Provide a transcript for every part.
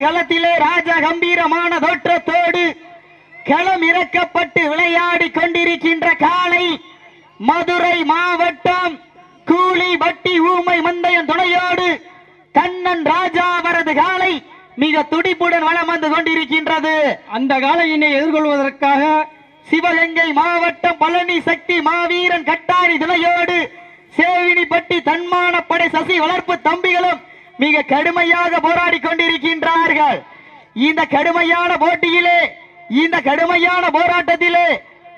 களத்திலே ராஜ கம்பீரமான தோற்றத்தோடு களம் இறக்கப்பட்டு விளையாடி கொண்டிருக்கின்ற காளை மதுரை மாவட்டம் கூலி வட்டி ஊமை மந்தயம் துணையோடு கண்ணன் ராஜா அவரது காளை மிக துடிப்புடன் வளம் வந்து கொண்டிருக்கின்றது. அந்த காலையினை எதிர்கொள்வதற்காக சிவகங்கை மாவட்டம் பழனி சக்தி மாவீரன் கட்டாரி துணையோடு சேவினிப்பட்டி தன்மான படை சசி வளர்ப்பு தம்பிகளும் மிக கடுமையாக போராடி கொண்டிருக்கின்றார்கள். இந்த கடுமையான போட்டியிலே இந்த கடுமையான போராட்டத்திலே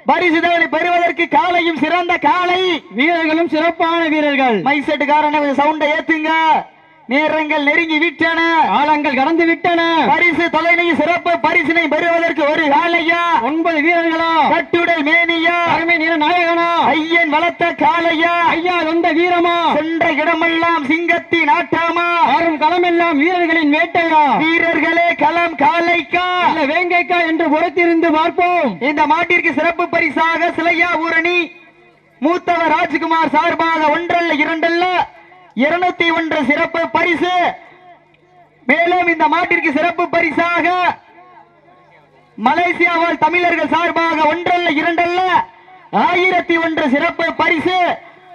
பரிசுதலை பெறுவதற்கு காலையும் சிறந்த காலை. வீரர்களும் சிறப்பான வீரர்கள். மைசெட்டுக்காரன சவுண்டை ஏத்துங்க. நேரங்கள் நெருங்கி விட்டன. காலங்கள் கடந்து விட்டன. பரிசு தொகையை சிறப்பு பரிசினை பெறுவதற்கு ஒரு காலையா ஒன்பது வீரர்களா? கட்டுடல் மேனியா? தலைமை நில நாயகனா? ஐயன் வளர்த்த காளையா? ஐயா சொந்த வீரமா? சென்ற இடமெல்லாம் சிங்கத்தின் ஆட்டாமா ஆறும் களமெல்லாம் வீரர்களின் வேட்டையா? வீரர்களே களம் காளைக்கா? இல்ல வேங்கைக்கா என்று பொறுத்திருந்து பார்ப்போம். இந்த மாட்டிற்கு சிறப்பு பரிசாக சிலையா ஊரணி மூத்தவர் ராஜ்குமார் சார்பாக ஒன்றல்ல இரண்டல்ல? இருநூத்தி ஒன்று சிறப்பு பரிசு. மேலும் இந்த மாட்டிற்கு சிறப்பு பரிசாக மலேசியாவால் தமிழர்கள் சார்பாக ஒன்றல்ல இரண்டல்ல ஆயிரத்தி ஒன்று சிறப்பு பரிசு.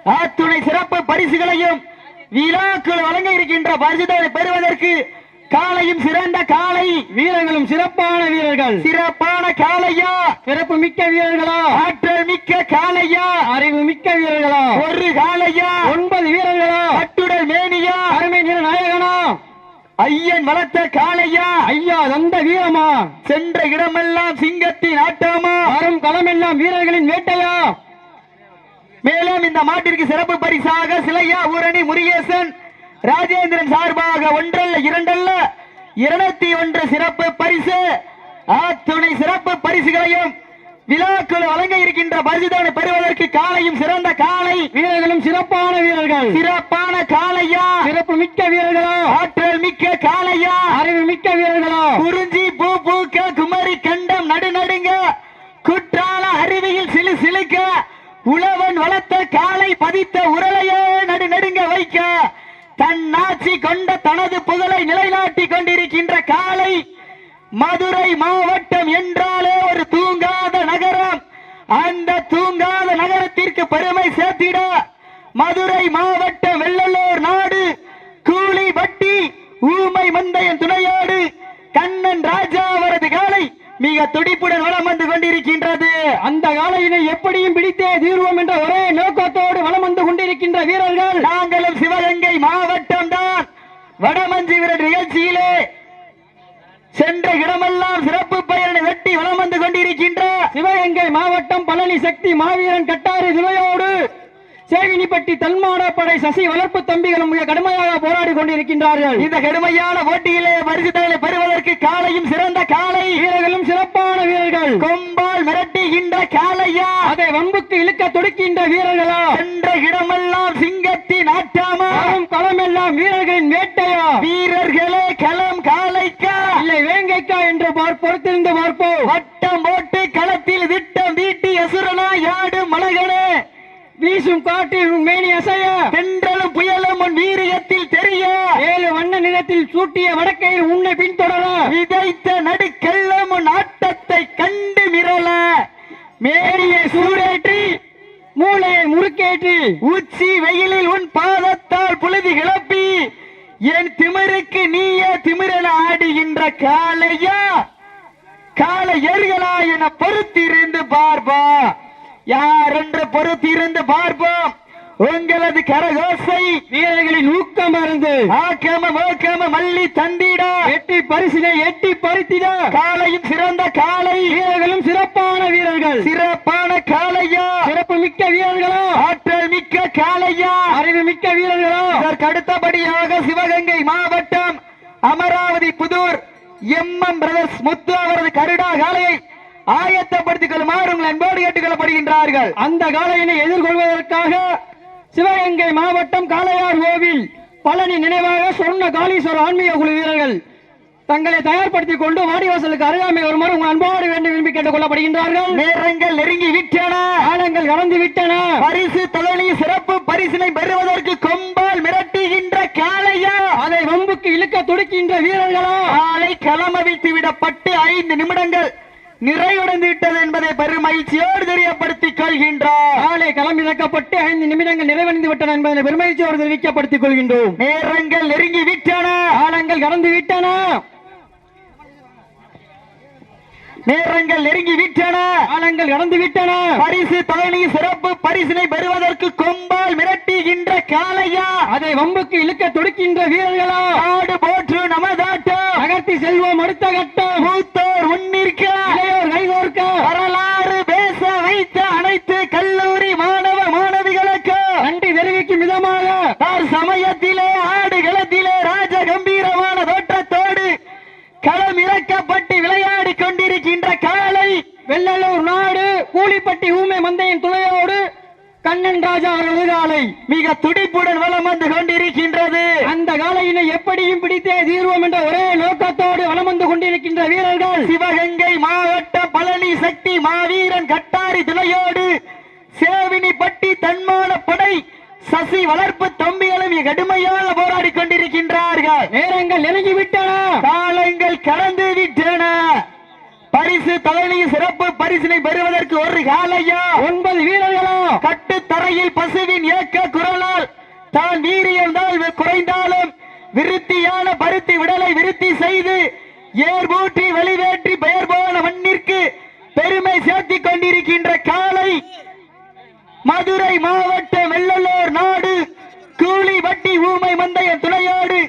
அத்துணை சிறப்பு பரிசுகளையும் விழாக்கள் வழங்க இருக்கின்ற பரிசுகளை பெறுவதற்கு காலையும் சிறந்த காலை வீரர்களும் சிறப்பான வீரர்கள். சிறப்பான காளையா? சிறப்பு மிக்க வீரர்களா? ஆற்றல் மிக்க காளையா? அறிவு மிக்க வீரர்களா? ஒரு காளையா? ஒன்பது வீரர்களா? கட்டுடல் மேனியா? தலைமை நில நாயகனா? ஐயன் வளர்த்த காளையா? ஐயா சொந்த வீரமா? சென்ற இடமெல்லாம் சிங்கத்தின் ஆட்டாமா ஆறும் களமெல்லாம் வீரர்களின் வேட்டையா? மேலும் இந்த மாட்டிற்கு சிறப்பு பரிசாக சிலையா ஊரணி முருகேசன் ராஜேந்திரன் சார்பாக ஒன்றல்ல இரண்டல்ல இருநூத்தி ஒன்று சிறப்பு பரிசு. அத்துணை சிறப்பு பரிசுகளையும் விழாக்குழு வழங்க இருக்கின்ற பரிசுதனை பெறுவதற்கு காலையும் சிறந்த காலை. வீரர்களும் சிறப்பான வீரர்கள். சிறப்பான காளையா? சிறப்பு மிக்க வீரர்களா? ஆற்றல் மிக்க காளையா? அறிவு மிக்க வீரர்களா? குறிஞ்சி பூ பூக்க குமரி கண்டம் நடுநடுங்க குற்றால அருவியில் சிலு சிலுக்க. உழவன் வளர்த்த காலை பதித்த உரலையே நடுநடுங்க வைக்க. தன் நாச்சி கொண்ட தனது புகழை நிலைநாட்டி கொண்டிருக்கின்ற காலை மதுரை மாவட்டம் என்றாலே ஒரு நகரம் அந்த தூங்காத நகரத்திற்கு பெருமை சேர்த்திட. மதுரை மாவட்டம் வெள்ளலூர் நாடு கூலி வட்டி ஊமை மந்தையன் துணையோடு. கண்ணன் ராஜா அவரது காலை மிக துடிப்புடன் வளம் வந்து கொண்டிருக்கின்றது. அந்த காலையினை எப்படியும் பிடித்தே தீர்வோம் என்ற ஒரே நோக்கத்தோடு வலம் வந்து கொண்டிருக்கின்ற வீரர்கள் நாங்களும் சிவகங்கை மாவட்டம் தான். வடமஞ்சி வீரர் நிகழ்ச்சியிலே சென்ற இடமெல்லாம் சிறப்பு பெயர் வெட்டி வலம் வந்து கொண்டிருக்கின்ற மாவட்டம் பழனி சக்தி மாவீரன் கட்டாரி துணையோடு சேவினிப்பட்டி தன்மாடா படை சசி வளர்ப்பு தம்பிகளும் மிக கடுமையாக போராடி கொண்டிருக்கின்றார்கள். இந்த கடுமையான போட்டியிலே பரிசுத்தலை பெறுவதற்கு காலையும் சிறந்த காலை வீரர்களும் சிறப்பான வீரர்கள். கொம்பால் மிரட்டுகின்ற காளையா? அதை வம்புக்கு இழுக்க துடிக்கின்ற வீரர்களா? சென்ற இடமெல்லாம் சிங்கத்தின் ஆட்டாமா களமெல்லாம் வீரர்களின் வேட்டையா? வீரர்களே களம் காளைக்கா? இல்லை வேங்கைக்கா என்று பொறுத்திருந்து பார்ப்போம். வட்டம் போட்டு களத்தில் விட்டம் வீட்டி அசுரனா யாடு மலகனே வீசும் காட்டில் உன் மேனி அசைய. தென்றலும் புயலும் உன் வீரியத்தில் தெரிய. ஏழு வண்ண நிறத்தில் சூட்டிய வடக்கையில் உன்னை பின்தொடர. விதைத்த நடுக்கெல்லம் உன் ஆட்டத்தை கண்டு மிரள. மேரிய சூடேற்றி மூளையை முறுக்கேற்றி. உச்சி வெயிலில் உன் பாதத்தால் புழுதி கிளப்பி. என் திமிருக்கு நீயே திமிரன ஆடுகின்ற காளையா. கால எருகளா என பொறுத்திருந்து பார்ப்பா. யார் என்று பொறுத்திருந்து பார்ப்போம். உங்களது கரகோசை வீரர்களின் ஊக்கம் மருந்து ஆக்கம மோக்கம மல்லி தந்திடா. எட்டி பரிசினை எட்டி பறித்திட. காலையும் சிறந்த காலை. வீரர்களும் சிறப்பான வீரர்கள். சிறப்பான காளையா சிறப்பு மிக்க வீரர்களா? ஆற்றல் மிக்க காளையா அறிவு மிக்க வீரர்களா? இதற்கு அடுத்தபடியாக சிவகங்கை மாவட்டம் Amaravathi Puthur M M brothers Muthu அவரது கருடா காளையை ஆயத்தப்படுத்திக் கொள்ளுமாறு உங்கள் அன்போடு கேட்டுக் கொள்ளப்படுகின்றார்கள் அந்த காலையினை எதிர்கொள்வதற்காக சிவகங்கை மாவட்டம் காளையார் கோவில் பழனி நினைவாக சொன்ன காளீஸ்வரர் ஆன்மீக குழு வீரர்கள் தங்களை தயார்படுத்திக் கொண்டு வாடிவாசலுக்கு அருகாமை வருமாறு உங்கள் அன்போடு வேண்டும் விரும்பி கேட்டுக் கொள்ளப்படுகின்றார்கள் நேரங்கள் நெருங்கி விட்டன. காலங்கள் கடந்து விட்டன. பரிசு தொழிலி சிறப்பு பரிசினை பெறுவதற்கு கொம்பால் மிரட்டுகின்ற காளையா? அதை வம்புக்கு இழுக்க துடிக்கின்ற வீரர்களா? காலை களமவிழ்த்து விடப்பட்டு ஐந்து நிமிடங்கள். நிறைவடைந்து விட்டது என்பதை பெருமகிழ்ச்சியோடு தெரியப்படுத்திக் கொள்கின்றோம் காலை களம் இறக்கப்பட்டு ஐந்து நிமிடங்கள் நிறைவடைந்து விட்டன என்பதை பெருமகிழ்ச்சியோடு தெரிவிக்கப்படுத்திக் கொள்கின்றோம். நேரங்கள் நெருங்கி விட்டன. காலங்கள் கடந்து விட்டன. நேரங்கள் நெருங்கி விட்டன. காலங்கள் கடந்து விட்டன. பரிசு தொழிலி சிறப்பு பரிசினை பெறுவதற்கு கொம்பால் மிரட்டுகின்ற காளையா. அதை வம்புக்கு இழுக்க துடிக்கின்ற வீரர்களா. ஆடு போற்று நமதாட்டம். நகர்த்தி செல்வோம் அடுத்த கட்டம். மூத்தோர் உன்னிற்க இளையோர் கைகோர்க்க. வரலாறு பேச வைத்த அனைத்து கல்லூரி மாணவ மாணவிகளுக்கு நன்றி தெரிவிக்கும் விதமாக தார் சமயத்திலே ஆடு களத்திலே ராஜ கம்பீரமான தோற்றத்தோடு களம் இறக்கப்பட்டு விளையாடி கொண்டிருக்கின்ற காளை வெள்ளலூர் நாடு கூலிப்பட்டி ஊமை மந்தையின் துணையோடு கண்ணன் ராஜா அவரது காலை மிக துடிப்புடன் வலம் வந்து கொண்டிருக்கின்றது அந்த காலையினை எப்படியும் பிடித்தே தீர்வோம் என்ற ஒரே நோக்கத்தோடு வலம் வந்து கொண்டிருக்கின்ற வீரர்கள் சிவகங்கை மாவட்ட பழனி சக்தி மாவீரன் கட்டாரி துணையோடு சேவினிப்பட்டி தன்மான படை சசி வளர்ப்பு தம்பிகளும் கடுமையாக போராடி கொண்டிருக்கின்றார்கள். நேரங்கள் நெருங்கி விட்டன காலங்கள் கடந்து விட்டன. பரிசு தலைவி சிறப்பு பரிசினை பெறுவதற்கு ஒரு காலையா ஒன்பது வீரர்களா கட்டு தரையில் பசுவின் ஏக்க குரலால் தான் வீரியம் தான் குறைந்தாலும் விருத்தியான பருத்தி விடலை விருத்தி செய்து ஏர்பூட்டி வெளிவேற்றி பெயர் போன மண்ணிற்கு பெருமை சேர்த்திக் கொண்டிருக்கின்ற காலை மதுரை மாவட்டம் வெள்ளலூர் நாடு கூலி வட்டி ஊமை மந்தைய துணையோடு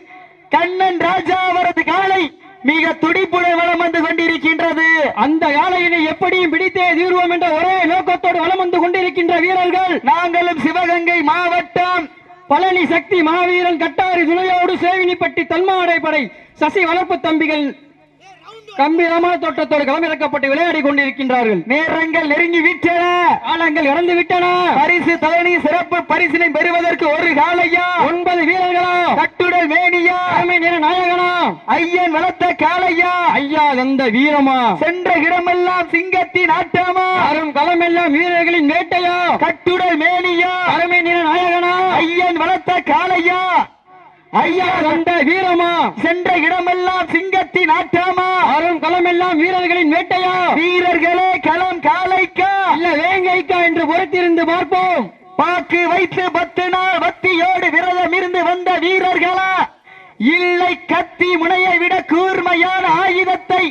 கண்ணன் ராஜா அவரது காலை மிக துடிப்புடன் வலம் வந்து கொண்டிருக்கின்றது. அந்த காலையினை எப்படியும் பிடித்தே தீர்வோம் என்ற ஒரே நோக்கத்தோடு வலம் வந்து கொண்டிருக்கின்ற வீரர்கள். நாங்களும் சிவகங்கை மாவட்டம். பழனி சக்தி மாவீரன் கட்டாரி துணையோடு சேவினிப்பட்டி தன்மாடை படை சசி வளர்ப்பு தம்பிகள் கம்பீரமான தோட்டத்தோடு களமிறக்கப்பட்டு விளையாடி கொண்டிருக்கின்றார்கள். நேரங்கள் நெருங்கி விட்டன. காலங்கள் இறந்து விட்டன. பரிசு தலைவி சிறப்பு பரிசினை பெறுவதற்கு ஒரு காலையா? ஒன்பது வீரர்களா? கட்டுடல் மேனியா? நிற நாயகனா? ஐயன் வளர்த்த காளையா? ஐயா தந்த வீரமா? சென்ற இடமெல்லாம் சிங்கத்தின் ஆட்டமா? அரும் களமெல்லாம் வீரர்களின் வேட்டையா? கட்டுடல் மேனியா? தலைமை நிற நாயகனா? ஐயன் வளர்த்த காளையா? ஐயா தந்த வீரமா? சென்ற இடமெல்லாம் சிங்கத்தின் ஆட்டமா அரும் களமெல்லாம் வீரர்களின் வேட்டையா? வீரர்களே களம் காளைக்கா இல்ல வேங்கைக்கா என்று பொறுத்திருந்து பார்ப்போம். பாக்கு வைத்து பத்து நாள் பக்தியோடு விரதம் இருந்து வந்த வீரர்களா? இல்லை கத்தி முனையை விட கூர்மையான ஆயுதத்தை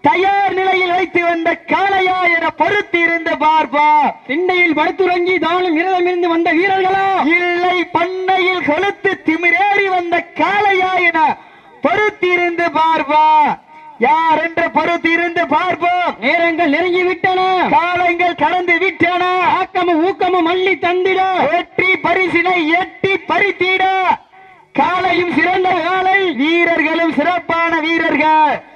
தயார் நிலையில் வைத்து வந்த காளையா என பொறுத்தி இருந்து பார்ப்பா. திண்டையில் படுத்துறங்கி தானும் விரதமிருந்து வந்த வீரர்களா? இல்லை பண்ணையில் கொளுத்து திமிரேறி வந்த காளையா என பொறுத்தி இருந்து பார்ப்பா. யார் என்று பொறுத்தி இருந்து பார்ப்போம். நேரங்கள் நெருங்கி விட்டன. காலங்கள் கடந்து விட்டன. ஆக்கமும் ஊக்கமும் அள்ளி தந்திட. வெற்றி பரிசினை எட்டி பறித்திட. காலையும் சிறந்த காலை வீரர்களும் சிறப்பான வீரர்கள்.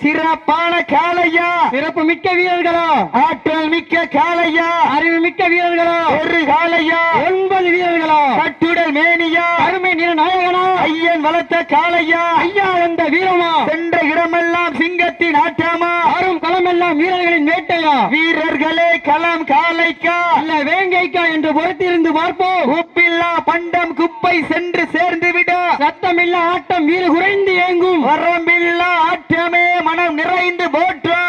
சிறப்பான காளையா. சிறப்பு மிக்க வீரர்களா. ஆற்றல் மிக்க காளையா. அறிவு மிக்க வீரர்களா. ஒரு காளையா. ஒன்பது வீரர்களா. கட்டுடல் மேனியா. அருமை நிற நாயகனா. ஐயன் வளர்த்த காளையா. ஐயா வந்த வீரமா. சென்ற இடமெல்லாம் சிங்கத்தின் ஆட்டமா அரும் களமெல்லாம் வீரர்களின் வேட்டையா. வீரர்களே களம் காளைக்கா. இல்ல வேங்கைக்கா என்று பொறுத்திருந்து பார்ப்போம். உப்பில்லா பண்டம் குப்பை சென்று சேர்ந்து விட சத்தமில்ல ஆட்டம் வீறு குறைந்து ஏங்கும். வரம்பில்லா ஆட்டமே மனம் நிறைந்து போற்றா.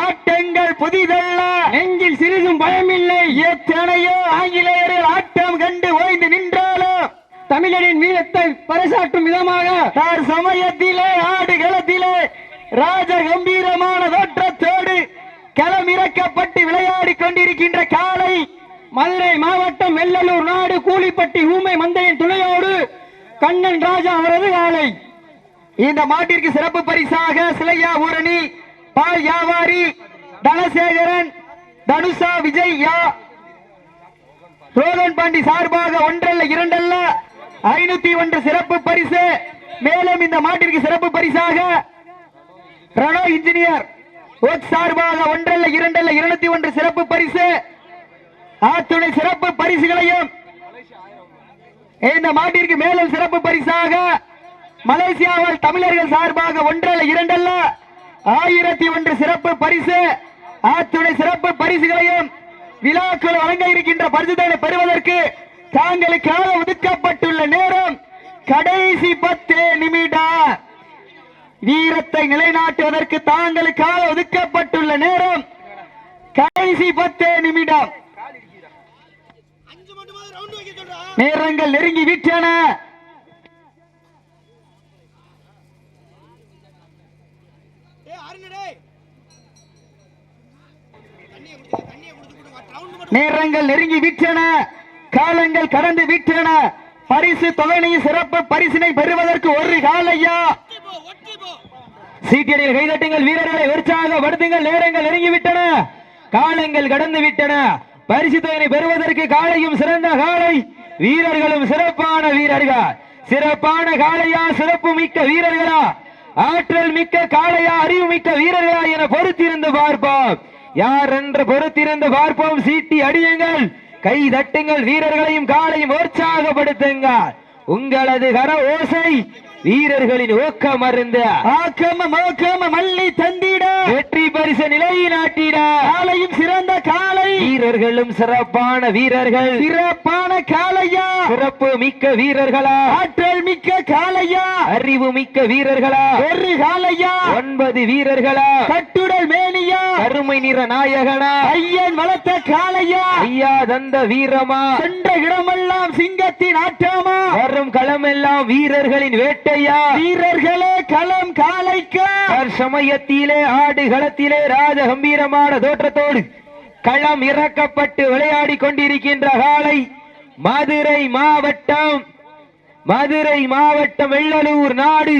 ஆட்டங்கள் புதிதல்ல. நெஞ்சில் சிறிதும் பயமில்லை. எத்தனையோ ஆங்கிலேயர்கள் ஆட்டம் கண்டு ஓய்ந்து நின்றாலும் தமிழரின் வீரத்தை பறைசாற்றும் விதமாக தார் சமயத்திலே ஆடு களத்திலே ராஜ கம்பீரமான தோற்றத்தோடு களமிறக்கப்பட்டு விளையாடி கொண்டிருக்கின்ற காலை மதுரை மாவட்டம் வெள்ளலூர் நாடு கூலிப்பட்டி ஊமை மந்தையின் துணையோடு கண்ணன் ராஜா அவரது காலை. இந்த மாட்டிற்கு சிறப்பு பரிசாக சிலையா ஊரணி பால் வியாபாரி தனசேகரன் தனுஷா விஜய் யா. ரோகன் பாண்டி சார்பாக ஒன்றல்ல இரண்டல்ல. ஐநூத்தி ஒன்று சிறப்பு பரிசு. மேலும் இந்த மாட்டிற்கு சிறப்பு பரிசாக ரணோ இன்ஜினியர். சார்பாக ஒன்றல்ல இரண்டல்ல இருநூத்தி ஒன்று சிறப்பு பரிசு. ஆத்துணை சிறப்பு பரிசுகளையும் இந்த மாட்டிற்கு மேலும் சிறப்பு பரிசாக மலேசியாவில் தமிழர்கள் சார்பாக ஒன்றல்ல இரண்டல்ல. ஆயிரத்தி ஒன்று சிறப்பு பரிசு. அத்துணை சிறப்பு பரிசுகளையும் விழாக்கள் வழங்க இருக்கின்ற பரிசுகளை பெறுவதற்கு தாங்களுக்காக ஒதுக்கப்பட்டுள்ள நேரம் கடைசி பத்து நிமிடம் வீரத்தை நிலைநாட்டுவதற்கு தாங்களுக்காக ஒதுக்கப்பட்டுள்ள நேரம் கடைசி பத்து நிமிடம். நேரங்கள் நெருங்கி விட்டன நேரங்கள் நெருங்கி விட்டன காலங்கள் கடந்து விட்டன பரிசு தொகையை சிறப்பு பரிசினை பெறுவதற்கு ஒரு காலையா சீட்டியடியில் கைதட்டுங்கள் வீரர்களை உற்சாகப்படுத்துங்கள் நேரங்கள் நெருங்கி விட்டன காலங்கள் கடந்து விட்டன பரிசு தொகையை பெறுவதற்கு காலையும் சிறந்த காலை வீரர்களும் சிறப்பான வீரர்கள். சிறப்பான காலையா சிறப்பு மிக்க வீரர்களா? ஆற்றல் மிக்க காளையா அறிவு மிக்க வீரர்களா என பொறுத்திருந்து பார்ப்போம். யார் என்று பொறுத்திருந்து பார்ப்போம். சீட்டி அடியுங்கள். கை தட்டுங்கள். வீரர்களையும் காலையும் உற்சாகப்படுத்துங்கள். உங்களது கர ஓசை வீரர்களின் ஊக்கம் அருந்த. ஆக்கம மோக்கம மல்லி தந்திட. வெற்றி பரிசு நிலைநாட்டிட. காலையும் சிறந்த காலை. வீரர்களும் சிறப்பான வீரர்கள். சிறப்பான காளையா சிறப்பு மிக்க வீரர்களா. ஆற்றல் காளையா அறிவு மிக்க வீரர்களா? ஒரு காளையா ஒன்பது வீரர்களா? கட்டுடல் மேனியா? கருமை நிற நாயகனா? ஐயன் வளர்த்த காளையா? ஐயா தந்த வீரமா? சென்ற இடமெல்லாம் சிங்கத்தின் ஆட்டமா? வரும் களமெல்லாம் வீரர்களின் வேட்டையா? வீரர்களே களம் காளைக்கா? சமயத்திலே ஆடு களத்திலே ராஜ கம்பீரமான தோற்றத்தோடு களம் இறக்கப்பட்டு விளையாடி கொண்டிருக்கின்ற காளை மதுரை மாவட்டம் மதுரை மாவட்டம் வெள்ளலூர் நாடு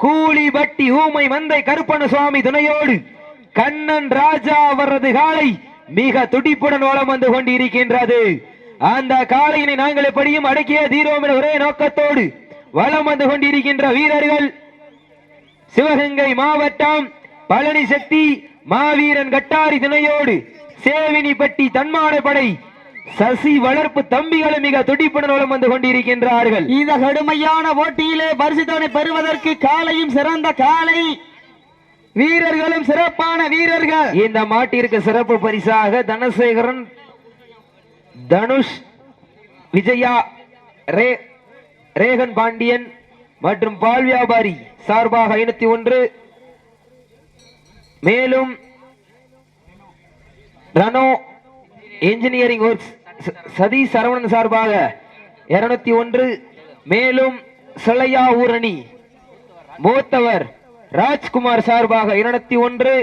கூலிபட்டி ஊமை மந்தை கருப்பண சுவாமி துணையோடு கண்ணன் ராஜா அவரது காலை மிக துடிப்புடன் ஓலம் வந்து கொண்டிருக்கின்றது. அந்த காளையினை நாங்கள் எப்படியும் அடக்கிய தீரோம் என ஒரே நோக்கத்தோடு வலம் வந்து கொண்டிருக்கின்ற வீரர்கள் சிவகங்கை மாவட்டம் பழனி சக்தி மாவீரன் கட்டாரி துணையோடு சேவினிப்பட்டி தன்மான படை சசி வளர்ப்பு தம்பிகளும் மிக துடிப்புடன் வந்து கொண்டிருக்கின்றார்கள். இந்த கடுமையான போட்டியிலே பரிசுத்தவனை பெறுவதற்கு காலையும் சிறந்த காலை. வீரர்களும் சிறப்பான வீரர்கள். இந்த மாட்டிற்கு சிறப்பு பரிசாக தனசேகரன் தனுஷ் விஜயா ரே ரேகன் பாண்டியன் மற்றும் பால் வியாபாரி சார்பாக ஐநூத்தி ஒன்று. மேலும் ரனோ இன்ஜினியரிங் ஒர்க்ஸ் சதி சதீஷ் சரவணன் சார்பாக இருநூத்தி ஒன்று மேலும் சிலையா ஊரணி மூத்தவர் ராஜ்குமார் சார்பாக இருநூத்தி ஒன்று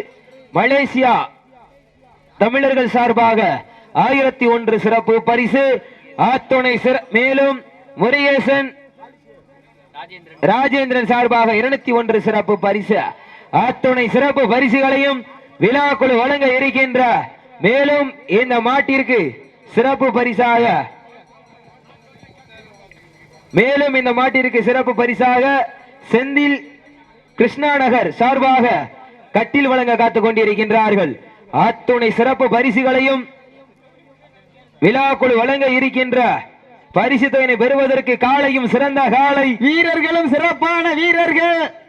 மலேசியா தமிழர்கள் சார்பாக ஆயிரத்தி ஒன்று சிறப்பு பரிசு ஆத்துணை சிற- மேலும் முருகேசன் ராஜேந்திரன் சார்பாக இருநூத்தி ஒன்று சிறப்பு பரிசு ஆத்துணை சிறப்பு பரிசுகளையும் விழாக்குழு வழங்க இருக்கின்ற மேலும் இந்த மாட்டிற்கு சிறப்பு பரிசாக. மேலும் இந்த மாட்டிற்கு சிறப்பு பரிசாக செந்தில் கிருஷ்ணா நகர் சார்பாக கட்டில் வழங்க காத்துக் கொண்டிருக்கின்றார்கள். அத்துணை சிறப்பு பரிசுகளையும் விழாக்குழு வழங்க இருக்கின்ற பரிசு தொகையினை பெறுவதற்கு காலையும் சிறந்த காலை. வீரர்களும் சிறப்பான வீரர்கள்.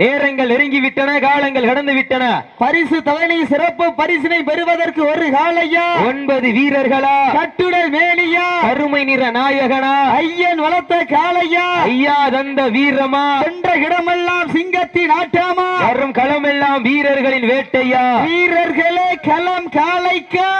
நேரங்கள் நெருங்கி விட்டன காலங்கள் கடந்து விட்டன பரிசு தொகையை சிறப்பு பரிசினை பெறுவதற்கு ஒரு காலையா? ஒன்பது வீரர்களா? கட்டுடல் மேனியா? கருமை நிற நாயகனா? ஐயன் வளர்த்த காளையா? ஐயா தந்த வீரமா? சென்ற இடமெல்லாம் சிங்கத்தின் ஆட்டமா வரும் களமெல்லாம் வீரர்களின் வேட்டையா? வீரர்களே களம் காளைக்கா?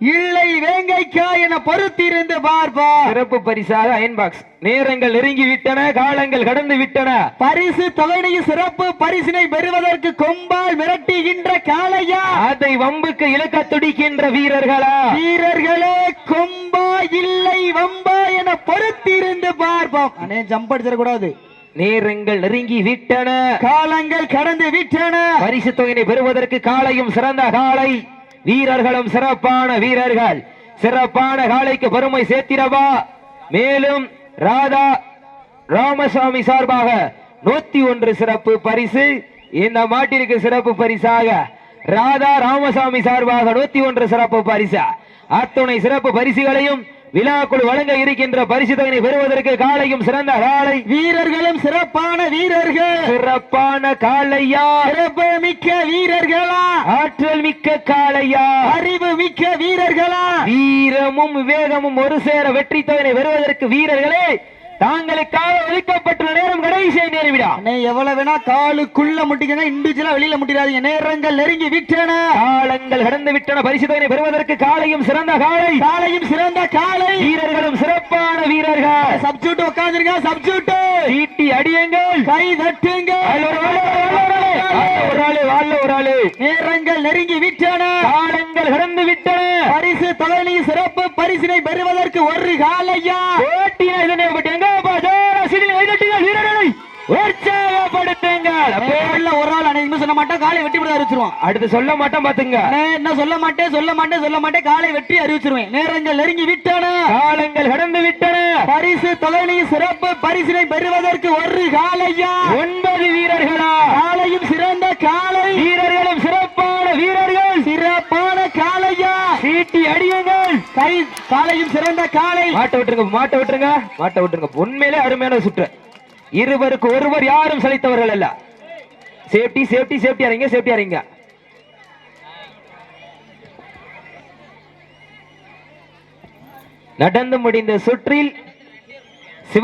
இல்லை வேங்கைக்கா என பொறுத்திருந்து பார்ப்பா சிறப்பு பரிசாக அயன் பாக்ஸ் நேரங்கள் நெருங்கி விட்டன காலங்கள் கடந்து விட்டன பரிசு தொகையை சிறப்பு பரிசினை பெறுவதற்கு கொம்பால் மிரட்டுகின்ற காளையா? அதை வம்புக்கு இழக்க துடிக்கின்ற வீரர்களா? வீரர்களே கொம்பா இல்லை வம்பா என பொறுத்திருந்து பார்ப்போம். அண்ணே ஜம்ப் அடிச்சிடக்கூடாது. நேரங்கள் நெருங்கி விட்டன காலங்கள் கடந்து விட்டன பரிசு தொகையை பெறுவதற்கு காலையும் சிறந்த காலை வீரர்களும் சிறப்பான வீரர்கள். சிறப்பான காலைக்கு பெருமை சேர்த்திடவா? மேலும் ராதா ராமசாமி சார்பாக நூத்தி ஒன்று சிறப்பு பரிசு. இந்த மாட்டிற்கு சிறப்பு பரிசாக ராதா ராமசாமி சார்பாக நூத்தி ஒன்று சிறப்பு பரிசு. அத்துணை சிறப்பு பரிசுகளையும் விழாக்குழு வழங்க இருக்கின்ற பரிசு தொகையை பெறுவதற்கு காலையும் சிறந்த காலை. வீரர்களும் சிறப்பான வீரர்கள். சிறப்பான காளையா சிறப்பு மிக்க வீரர்களா? ஆற்றல் மிக்க காளையா அறிவு மிக்க வீரர்களா? வீரமும் விவேகமும் ஒரு சேர வெற்றி தொகையை பெறுவதற்கு வீரர்களே தாங்களுக்காக ஒதுக்கப்பட்டுள்ள நேரம் கடைசியை நேரிவிடா. எவ்வளவு வேணா காலுக்குள்ள முட்டிக்கங்க இண்டிவிஜுவலா வெளியில முட்டிடாதீங்க. நேரங்கள் நெருங்கி விட்டன. காலங்கள் கடந்து விட்டன. பரிசு தொகையை பெறுவதற்கு காலையும் சிறந்த காளை காலையும் சிறந்த காலை. வீரர்களும் சிறப்பான வீரர்கள். சப்ஜூட் உட்காந்துருங்க சப்ஜூட் சீட்டி அடியுங்கள். கை தட்டுங்க ஒரு ஆளு. வாழ்ல ஒரு ஆளு, நேரங்கள் நெருங்கி விட்டன. காலங்கள் கடந்து விட்டன. பரிசு தொகையை சிறப்பு பரிசினை பெறுவதற்கு ஒரு காலையா? போட்டியினை ஒரு அன்னைக்கு சொல்ல மாட்டேன் காலை வெட்டி விட அறிவிச்சிருவான். அடுத்து சொல்ல மாட்டோம் பாத்துங்க. என்ன சொல்ல மாட்டேன் சொல்ல மாட்டேன் சொல்ல மாட்டேன் காலை வெற்றி அறிவிச்சிருவேன். நேரங்கள் நெருங்கி விட்டன. காலங்கள் கடந்து விட்டன. பரிசு தொகையை சிறப்பு பரிசினை பெறுவதற்கு ஒரு காலையா? ஒன்பது வீரர்களா? காலையும் சிறந்த காலை. வீரர்களும் சிறப்பான வீரர்கள். சிறப்பான காலையா? சீட்டி அடியுங்கள். கை காலையும் சிறந்த காலை. மாட்ட விட்டுருங்க மாட்ட விட்டுருங்க. மாட்ட விட்டுருங்க. உண்மையிலே அருமையான சுற்று. இருவருக்கு ஒருவர் யாரும் சலித்தவர்கள் அல்ல. சேஃப்டி சேஃப்டி சேஃப்டி அறிங்க சேஃப்டி அறிங்க நடந்து முடிந்த சுற்றில்